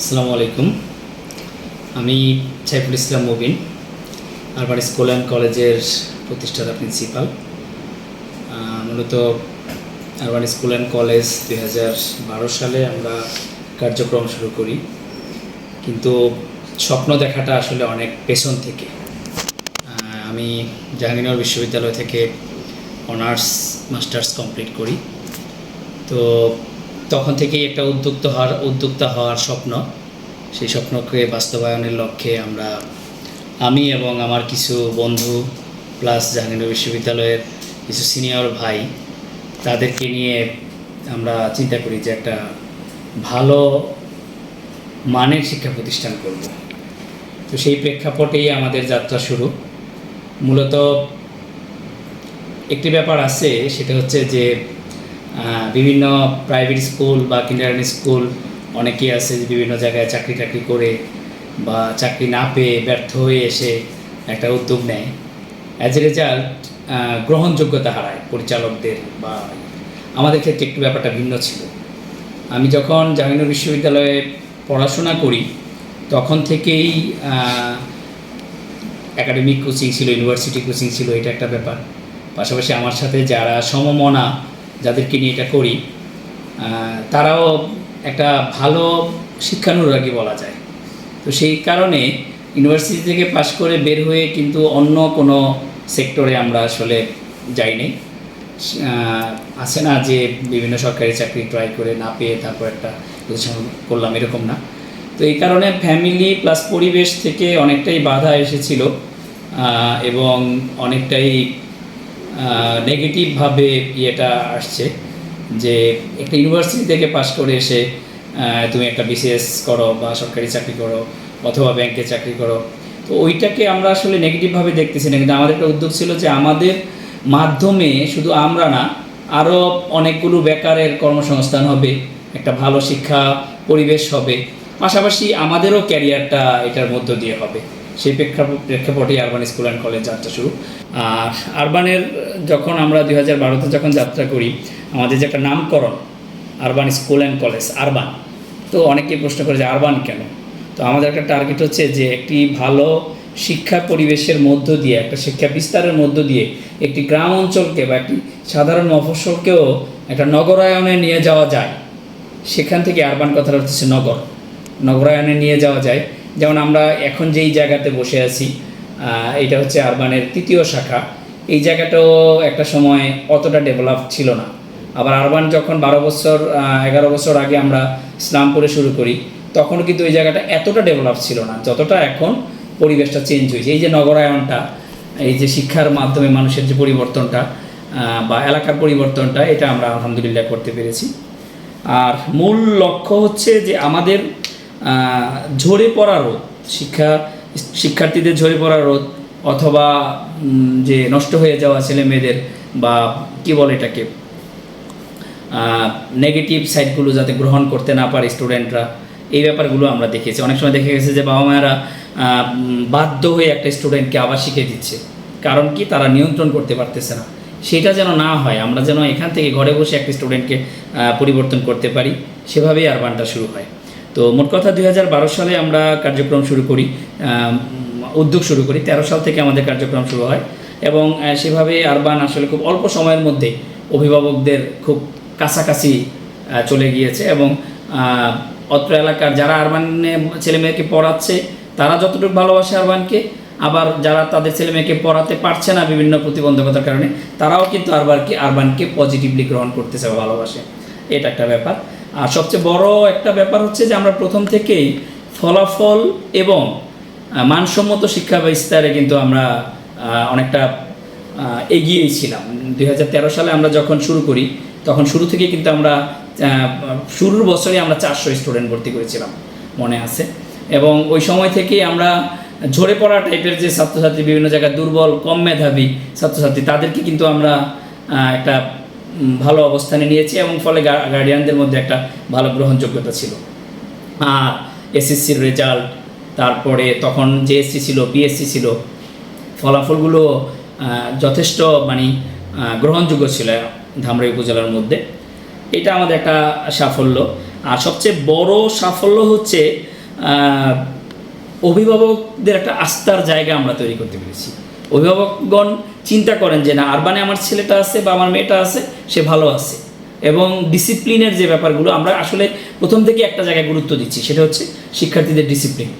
আসসালামু আলাইকুম। আমি Saiful Islam Mubin urban school and কলেজের প্রতিষ্ঠাতা প্রিন্সিপাল। মূলত আরবান স্কুল অ্যান্ড কলেজ দুই হাজার বারো সালে আমরা কার্যক্রম শুরু করি। কিন্তু স্বপ্ন দেখাটা আসলে অনেক পেছন থেকে। আমি জাহাঙ্গীরনগর বিশ্ববিদ্যালয় থেকে অনার্স, মাস্টার্স কমপ্লিট করি। তো তখন থেকেই একটা উদ্যোক্ত হওয়ার, উদ্যোক্তা হওয়ার স্বপ্ন। সেই স্বপ্নকে বাস্তবায়নের লক্ষ্যে আমরা, আমি এবং আমার কিছু বন্ধু প্লাস জাহাঙ্গীরনগর বিশ্ববিদ্যালয়ের কিছু সিনিয়র ভাই, তাদেরকে নিয়ে আমরা চিন্তা করি যে একটা ভালো মানের শিক্ষা প্রতিষ্ঠান করব। তো সেই প্রেক্ষাপটেই আমাদের যাত্রা শুরু। মূলত একটি ব্যাপার আছে, সেটা হচ্ছে যে বিভিন্ন প্রাইভেট স্কুল বা কিন্ডারগার্টেন স্কুল অনেকেই আছে বিভিন্ন জায়গায় চাকরি টাকরি করে বা চাকরি না পেয়ে ব্যর্থ হয়ে এসে একটা উদ্যোগ নেয়। অ্যাজ এ রেজাল্ট গ্রহণযোগ্যতা হারায় পরিচালকদের বা আমাদের ক্ষেত্রে একটু ব্যাপারটা ভিন্ন ছিল। আমি যখন জাহাঙ্গীরনগর বিশ্ববিদ্যালয়ে পড়াশোনা করি, তখন থেকেই একাডেমিক কোচিং ছিল ইউনিভার্সিটি কোচিং ছিল, এটা একটা ব্যাপার। পাশাপাশি আমার সাথে যারা সমমনা যাদেরকে নিয়ে এটা করি তারাও একটা ভালো শিক্ষানুরাগী বলা যায়। তো সেই কারণে ইউনিভার্সিটি থেকে পাশ করে বের হয়ে কিন্তু অন্য কোনো সেক্টরে আমরা আসলে যাইনি আছে না যে বিভিন্ন সরকারি চাকরি ট্রাই করে না পেয়ে তারপর একটা করলাম এরকম না। তো এই কারণে ফ্যামিলি প্লাস পরিবেশ থেকে অনেকটাই বাধা এসেছিল এবং অনেকটাই নেগেটিভভাবে ইয়েটা আসছে যে একটা ইউনিভার্সিটি থেকে পাশ করে এসে তুমি একটা বিসিএস করো বা সরকারি চাকরি করো অথবা ব্যাংকে চাকরি করো, তো ওইটাকে আমরা আসলে নেগেটিভভাবে দেখতেছি না। কিন্তু আমাদের একটা উদ্যোগ ছিল যে আমাদের মাধ্যমে শুধু আমরা না আরও অনেকগুলো বেকারের কর্মসংস্থান হবে, একটা ভালো শিক্ষা পরিবেশ হবে, পাশাপাশি আমাদেরও ক্যারিয়ারটা এটার মধ্য দিয়ে হবে। সেই প্রেক্ষাপট আরবান স্কুল অ্যান্ড কলেজ যাত্রা শুরু। আর আরবানের যখন আমরা দুই হাজার বারোতে যখন যাত্রা করি, আমাদের যে একটা নামকরণ urban school and college urban তো অনেকেই প্রশ্ন করে যে আরবান কেন? তো আমাদের একটা টার্গেট হচ্ছে যে একটি ভালো শিক্ষা পরিবেশের মধ্য দিয়ে, একটা শিক্ষা বিস্তারের মধ্য দিয়ে একটি গ্রাম অঞ্চলকে বা একটি সাধারণ মফস্বলকেও একটা নগরায়নে নিয়ে যাওয়া যায়। সেখান থেকে আরবান কথাটা হচ্ছে নগর। নগরায়নে নিয়ে যাওয়া যায়। যেমন আমরা এখন যেই জায়গাতে বসে আছি এটা হচ্ছে আরবানের তৃতীয় শাখা। এই জায়গাটাও একটা সময় অতটা ডেভেলপ ছিল না। আবার আরবান যখন বারো বছর এগারো বছর আগে আমরা ইসলামপুরে শুরু করি তখন কিন্তু ওই জায়গাটা এতটা ডেভেলপ ছিল না, যতটা এখন পরিবেশটা চেঞ্জ হয়েছে। এই যে নগরায়নটা, এই যে শিক্ষার মাধ্যমে মানুষের যে পরিবর্তনটা বা এলাকার পরিবর্তনটা, এটা আমরা আলহামদুলিল্লাহ করতে পেরেছি। আর মূল লক্ষ্য হচ্ছে যে আমাদের ঝরে পড়া রোধ, শিক্ষা, শিক্ষার্থীদের ঝরে পড়া রোধ অথবা যে নষ্ট হয়ে যাওয়া ছেলে মেয়েদের বা কি বলে এটাকে নেগেটিভ সাইডগুলো যাতে গ্রহণ করতে না পারে স্টুডেন্টরা এই ব্যাপারগুলো আমরা দেখেছি। অনেক সময় দেখে গেছে যে বাবা মায়েরা বাধ্য হয়ে একটা স্টুডেন্টকে আবার শিখিয়ে দিচ্ছে। কারণ কি? তারা নিয়ন্ত্রণ করতে পারতেছে না। সেটা যেন না হয়, আমরা যেন এখান থেকে ঘরে বসে একটা স্টুডেন্টকে পরিবর্তন করতে পারি, সেভাবেই আর আরবানটা শুরু হয়। তো মোট কথা দুই হাজার বারো সালে আমরা কার্যক্রম শুরু করি উদ্যোগ শুরু করি। তেরো সাল থেকে আমাদের কার্যক্রম শুরু হয় এবং সেভাবে আরবান আসলে খুব অল্প সময়ের মধ্যে অভিভাবকদের খুব কাছাকাছি চলে গিয়েছে এবং অত্র এলাকার যারা আরবানে ছেলে মেয়েকে পড়াচ্ছে, তারা যতটুকু ভালোবাসে আরবানকে, আবার যারা তাদের ছেলে মেয়েকে পড়াতে পারছে না বিভিন্ন প্রতিবন্ধকতার কারণে, তারাও কিন্তু আরবানকে আরবানকে পজিটিভলি গ্রহণ করতেছে ভালোবাসে। এটা একটা ব্যাপার। আর সবচেয়ে বড় একটা ব্যাপার হচ্ছে যে আমরা প্রথম থেকেই ফলাফল এবং মানসম্মত শিক্ষা বিস্তারে কিন্তু আমরা অনেকটা আহ, এগিয়েই ছিলাম। দু হাজার সালে আমরা যখন শুরু করি তখন শুরু থেকে কিন্তু আমরা শুরুর বছরে আমরা চারশো স্টুডেন্ট ভর্তি করেছিলাম মনে আছে। এবং ওই সময় থেকেই আমরা ঝরে পড়া টাইপের যে ছাত্রছাত্রী বিভিন্ন জায়গায় দুর্বল কম মেধাবী ছাত্রছাত্রী তাদেরকে কিন্তু আমরা একটা ভালো অবস্থানে নিয়েছি এবং ফলে গার্ডিয়ানদের মধ্যে একটা ভালো গ্রহণযোগ্যতা ছিল। আর এসএসসির রেজাল্ট তারপরে তখন জেএসসি ছিল বিএসসি ছিল, ফলাফলগুলো যথেষ্ট মানে গ্রহণযোগ্য ছিল ধামরাই উপজেলার মধ্যে। এটা আমাদের একটা সাফল্য। আর সবচেয়ে বড় সাফল্য হচ্ছে অভিভাবকদের একটা আস্থার জায়গা আমরা তৈরি করতে পেরেছি। অভিভাবকগণ চিন্তা করেন যে না, আরবানে আমার ছেলেটা আছে বা আমার মেয়েটা আছে, সে ভালো আছে। এবং ডিসিপ্লিনের যে ব্যাপারগুলো, আমরা আসলে প্রথম থেকে একটা জায়গায় গুরুত্ব দিচ্ছি, সেটা হচ্ছে শিক্ষার্থীদের ডিসিপ্লিন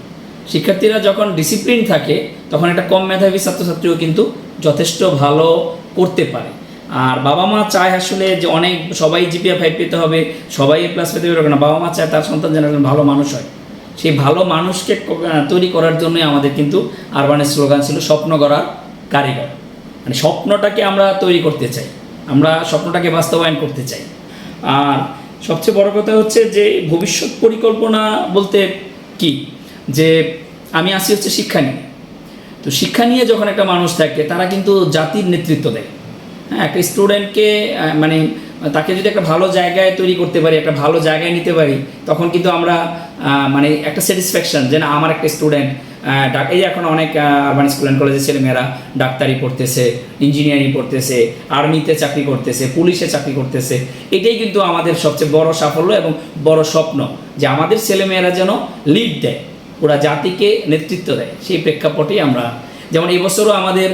শিক্ষার্থীরা যখন ডিসিপ্লিন থাকে, তখন একটা কম মেধাবী ছাত্রছাত্রীও কিন্তু যথেষ্ট ভালো করতে পারে। আর বাবা মা চায় আসলে যে অনেক, সবাই জিপিএ ফাইভ পেতে হবে, সবাই এ প্লাস পেতে পারবে না। বাবা মা চায় তার সন্তান যেন একজন ভালো মানুষ হয়। সেই ভালো মানুষকে তৈরি করার জন্যই আমাদের কিন্তু আরবানের স্লোগান ছিল স্বপ্ন গড়ার কারিগর। মানে স্বপ্নটাকে আমরা তৈরি করতে চাই। আমরা স্বপ্নটাকে বাস্তবায়ন করতে চাই। আর সবচেয়ে বড় কথা হচ্ছে যে, ভবিষ্যৎ পরিকল্পনা বলতে কি? যে, আমি আসি হচ্ছে শিক্ষা নিয়ে। তো শিক্ষা নিয়ে যখন একটা মানুষ থাকে, তারা কিন্তু জাতির নেতৃত্ব দেয়। হ্যাঁ একটা স্টুডেন্টকে মানে তাকে যদি একটা ভালো জায়গায় তৈরি করতে পারি, একটা ভালো জায়গায় নিতে পারি, তখন কিন্তু আমরা মানে একটা স্যাটিসফ্যাকশন যে, না, আমার একটা স্টুডেন্ট এই এখন অনেক আরবান স্কুল অ্যান্ড কলেজের ছেলেমেয়েরা ডাক্তারি পড়তেছে ইঞ্জিনিয়ারিং পড়তেছে আর্মিতে চাকরি করতেছে পুলিশে চাকরি করতেছে, এটাই কিন্তু আমাদের সবচেয়ে বড় সাফল্য এবং বড় স্বপ্ন যে আমাদের ছেলেমেয়েরা যেন লিড দেয়, পুরা জাতিকে নেতৃত্ব দেয়, সেই প্রেক্ষাপটেই আমরা। যেমন এবছরও আমাদের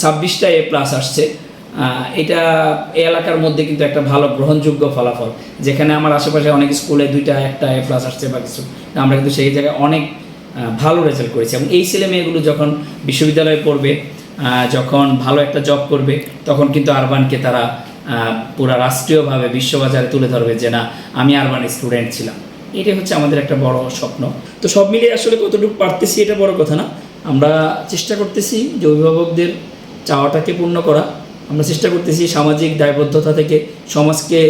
ছাব্বিশটা এ প্লাস আসছে এটা এই এলাকার মধ্যে কিন্তু একটা ভালো গ্রহণযোগ্য ফলাফল, যেখানে আমার আশেপাশে অনেক স্কুলে দুইটা, একটা এ প্লাস আসছে বা কিছু। আমরা কিন্তু সেই জায়গায় অনেক ভালো রেজাল্ট করেছি। এবং এই ছেলে মেয়েগুলো যখন বিশ্ববিদ্যালয়ে পড়বে যখন ভালো একটা জব করবে, তখন কিন্তু আরবানকে তারা পুরা রাষ্ট্রীয়ভাবে বিশ্ববাজারে তুলে ধরবে যে, না, আমি আরবান স্টুডেন্ট ছিলাম। এটাই হচ্ছে আমাদের একটা বড় স্বপ্ন। তো সব মিলিয়ে আসলে কতটুকু পারতেছি এটা বড় কথা না। আমরা চেষ্টা করতেছি যে অভিভাবকদের চাওয়াটাকে পূর্ণ করা। আমরা চেষ্টা করতেছি সামাজিক দায়বদ্ধতা থেকে সমাজকে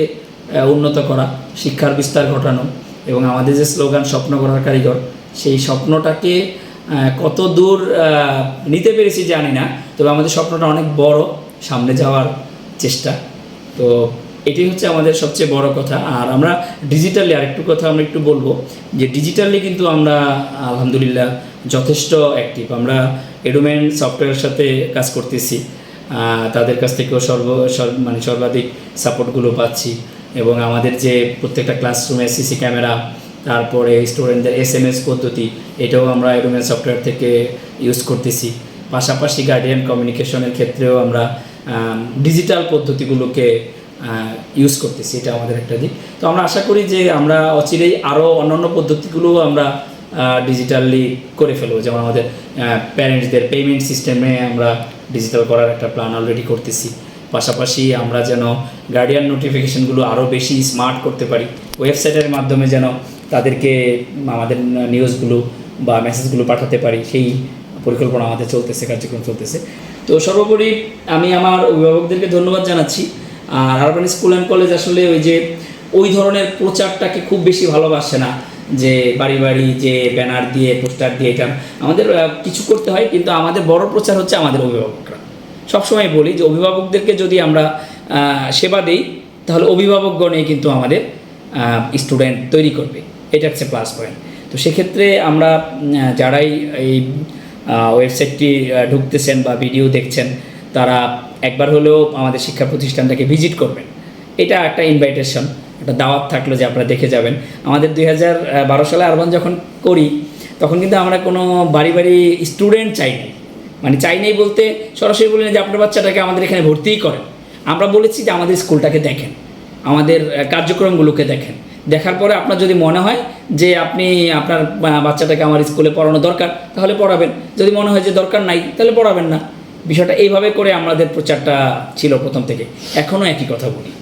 উন্নত করা, শিক্ষার বিস্তার ঘটানো এবং আমাদের যে স্লোগান, স্বপ্ন করার কারিগর সেই স্বপ্নটাকে কত দূর নিতে পেরেছি জানি না। তবে আমাদের স্বপ্নটা অনেক বড় সামনে যাওয়ার চেষ্টা। তো এটাই হচ্ছে আমাদের সবচেয়ে বড় কথা। আর আমরা ডিজিটালি আরেকটু কথা আমরা একটু বলব যে ডিজিটালি কিন্তু আমরা, আলহামদুলিল্লাহ, যথেষ্ট অ্যাক্টিভ আমরা এডুমেন সফটওয়্যারের সাথে কাজ করতেছি। তাদের কাছ থেকেও সর্ব মানে সর্বাধিক সাপোর্টগুলো পাচ্ছি। এবং আমাদের যে প্রত্যেকটা ক্লাসরুমে সিসি ক্যামেরা তারপরে স্টুডেন্টদের এস এম এস পদ্ধতি, এটাও আমরা এডুমেন সফটওয়্যার থেকে ইউজ করতেছি। পাশাপাশি গার্ডিয়ান কমিউনিকেশনের ক্ষেত্রেও আমরা ডিজিটাল পদ্ধতিগুলোকে ইউজ করতেছি। এটা আমাদের একটা দিক। তো আমরা আশা করি যে আমরা অচিরেই আরও অন্যান্য পদ্ধতিগুলোও আমরা ডিজিটালি করে ফেলব। যেমন আমাদের প্যারেন্টসদের পেমেন্ট সিস্টেমে আমরা ডিজিটাল করার একটা প্ল্যান অলরেডি করতেছি। পাশাপাশি আমরা যেন গার্ডিয়ান নোটিফিকেশনগুলো আরও বেশি স্মার্ট করতে পারি। ওয়েবসাইটের মাধ্যমে যেন তাদেরকে আমাদের নিউজগুলো বা মেসেজগুলো পাঠাতে পারি, সেই পরিকল্পনা আমাদের চলতেছে, কার্যক্রম চলতেছে। তো সর্বোপরি আমি আমার অভিভাবকদেরকে ধন্যবাদ জানাচ্ছি। আর আরবান স্কুল অ্যান্ড কলেজ আসলে ওই যে, ওই ধরনের প্রচারটাকে খুব বেশি ভালোবাসে না, যে বাড়ি বাড়ি যে ব্যানার দিয়ে, পোস্টার দিয়ে এটা আমাদের কিছু করতে হয়, কিন্তু আমাদের বড় প্রচার হচ্ছে আমাদের অভিভাবকরা। সবসময় বলি যে, অভিভাবকদেরকে যদি আমরা সেবা দিই, তাহলে অভিভাবকগণই কিন্তু আমাদের স্টুডেন্ট তৈরি করবে। এটা হচ্ছে প্লাস পয়েন্ট তো সেক্ষেত্রে আমরা যারাই এই ওয়েবসাইটটি ঢুকতেছেন বা ভিডিও দেখছেন, তারা একবার হলেও আমাদের শিক্ষা প্রতিষ্ঠানটাকে ভিজিট করবেন। এটা একটা ইনভাইটেশন একটা দাওয়াত থাকল যে আপনারা দেখে যাবেন। আমাদের দুই হাজার বারো সালে আরবান যখন করি, তখন কিন্তু আমরা কোনো বাড়ি বাড়ি স্টুডেন্ট চাই নাই। মানে চাই নাই বলতে সরাসরি বলি যে আপনার বাচ্চাটাকে আমাদের এখানে ভর্তিই করেন। আমরা বলেছি যে আমাদের স্কুলটাকে দেখেন। আমাদের কার্যক্রমগুলোকে দেখেন। দেখার পরে আপনার যদি মনে হয় যে আপনি আপনার বাচ্চাটাকে আমার স্কুলে পড়ানো দরকার, তাহলে পড়াবেন। যদি মনে হয় যে দরকার নাই, তাহলে পড়াবেন না। বিষয়টা এইভাবে করে আমাদের প্রচারটা ছিল প্রথম থেকে। এখনও একই কথা বলি,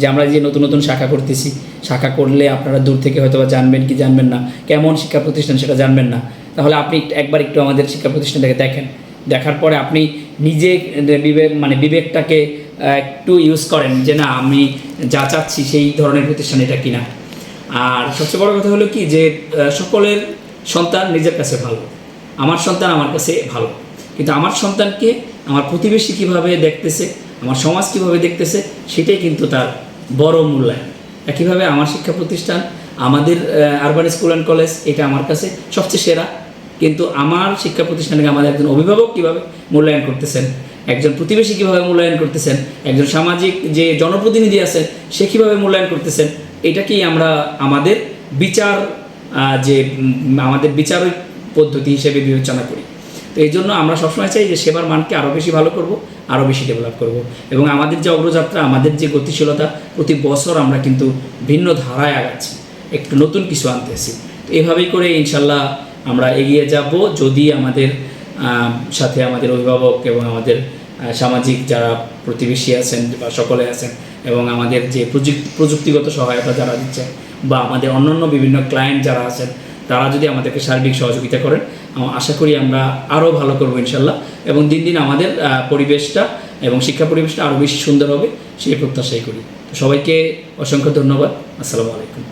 যে আমরা যে নতুন নতুন শাখা করতেছি, শাখা করলে আপনারা দূর থেকে হয়তো বা জানবেন কি জানবেন না, কেমন শিক্ষা প্রতিষ্ঠান সেটা জানবেন না। তাহলে আপনি একবার একটু আমাদের শিক্ষা প্রতিষ্ঠানটাকে দেখেন। দেখার পরে আপনি নিজে বিবেক মানে বিবেকটাকে একটু ইউজ করেন যে না, আমি যা চাচ্ছি সেই ধরনের প্রতিষ্ঠান এটা কিনা। আর সবচেয়ে বড় কথা হলো কি যে সকলের সন্তান নিজের কাছে ভালো। আমার সন্তান আমার কাছে ভালো। কিন্তু আমার সন্তানকে আমার প্রতিবেশী কীভাবে দেখতেছে, আমার সমাজ কীভাবে দেখতেছে, সেটাই কিন্তু তার বড় মূল্যায়ন। একইভাবে আমার শিক্ষা প্রতিষ্ঠান, আমাদের আরবান স্কুল অ্যান্ড কলেজ এটা আমার কাছে সবচেয়ে সেরা। কিন্তু আমার শিক্ষা প্রতিষ্ঠানকে আমাদের একজন অভিভাবক কীভাবে মূল্যায়ন করতেছেন, একজন প্রতিবেশী কীভাবে মূল্যায়ন করতেছেন, একজন সামাজিক যে জনপ্রতিনিধি আছেন, সে কীভাবে মূল্যায়ন করতেছেন এটাকেই আমরা আমাদের বিচার যে আমাদের বিচার পদ্ধতি হিসেবে বিবেচনা করি। তো এই জন্য আমরা সবসময় চাই যে সেবার মানকে আরও বেশি ভালো করব আরও বেশি ডেভেলপ করব। এবং আমাদের যে অগ্রযাত্রা, আমাদের যে গতিশীলতা, প্রতি বছর আমরা কিন্তু ভিন্ন ধারায় আগাচ্ছি। একটু নতুন কিছু আনতেছি তো এভাবেই করে ইনশাল্লাহ আমরা এগিয়ে যাব। যদি আমাদের সাথে আমাদের অভিভাবক এবং আমাদের সামাজিক যারা প্রতিবেশী আছেন বা সকলে আছেন এবং আমাদের যে প্রযুক্তি প্রযুক্তিগত সহায়তা যারা দিচ্ছেন বা আমাদের অন্যান্য বিভিন্ন ক্লায়েন্ট যারা আছেন, তারা যদি আমাদেরকে সার্বিক সহযোগিতা করেন আশা করি আমরা আরও ভালো করব ইনশাল্লাহ। এবং দিন দিন আমাদের পরিবেশটা এবং শিক্ষা পরিবেশটা আরও বেশি সুন্দর হবে, সেই প্রত্যাশাই করি। তো সবাইকে অসংখ্য ধন্যবাদ। আসসালামু আলাইকুম।